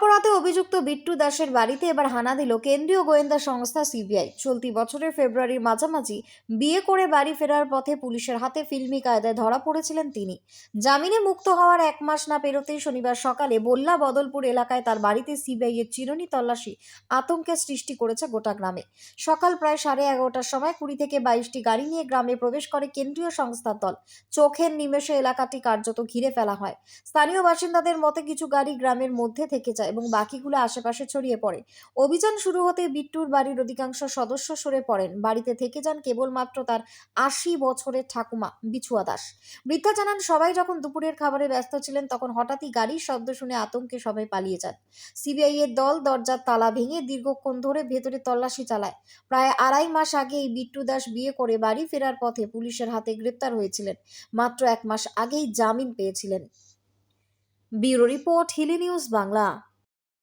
অপরাধে অভিযুক্ত বিট্টু দাসের বাড়িতে এবার হানা দিল কেন্দ্রীয় গোয়েন্দা সংস্থা সিবিআই। চলতি বছরের ফেব্রুয়ারির মাঝামাঝি বিয়ে করে বাড়ি ফেরার পথে পুলিশের হাতে ফিল্মি কায়দায় ধরা পড়েছিলেন তিনি। জামিনে মুক্ত হওয়ার এক মাস না পেরোতেই শনিবার সকালে বল্লা বদলপুর এলাকায় তার বাড়িতে সিবিআই এর চিরুনি তল্লাশি আতঙ্কের সৃষ্টি করেছে গোটা গ্রামে। সকাল প্রায় সাড়ে এগারোটার সময় কুড়ি থেকে বাইশটি গাড়ি নিয়ে গ্রামে প্রবেশ করে কেন্দ্রীয় সংস্থার দল। চোখের নিমেষে এলাকাটি কার্যত ঘিরে ফেলা হয়। স্থানীয় বাসিন্দাদের মতে কিছু গাড়ি গ্রামের মধ্যে থেকে যায়। এবং বাকিগুলো আশেপাশে ছড়িয়ে পড়ে। অভিযান শুরু হতে বিট্টুর বাড়ির অধিকাংশ সদস্য সরে পড়েন। বাড়িতে থেকে যান কেবলমাত্র তার আশি বছরের ঠাকুমা বিছুয়া দাস। বৃদ্ধা জানান, সবাই যখন দুপুরের খাবারে ব্যস্ত ছিলেন, তখন হঠাৎই গাড়ির শব্দ শুনে আতঙ্কে সবাই পালিয়ে যান। সিবিআই এর দল দরজার তালা ভেঙে দীর্ঘক্ষণ ধরে ভেতরে তল্লাশি চালায়। প্রায় আড়াই মাস আগে এই বিট্টু দাস বিয়ে করে বাড়ি ফেরার পথে পুলিশের হাতে গ্রেপ্তার হয়েছিলেন। মাত্র এক মাস আগেই জামিন পেয়েছিলেন। Bureau report, Hili news Bangla.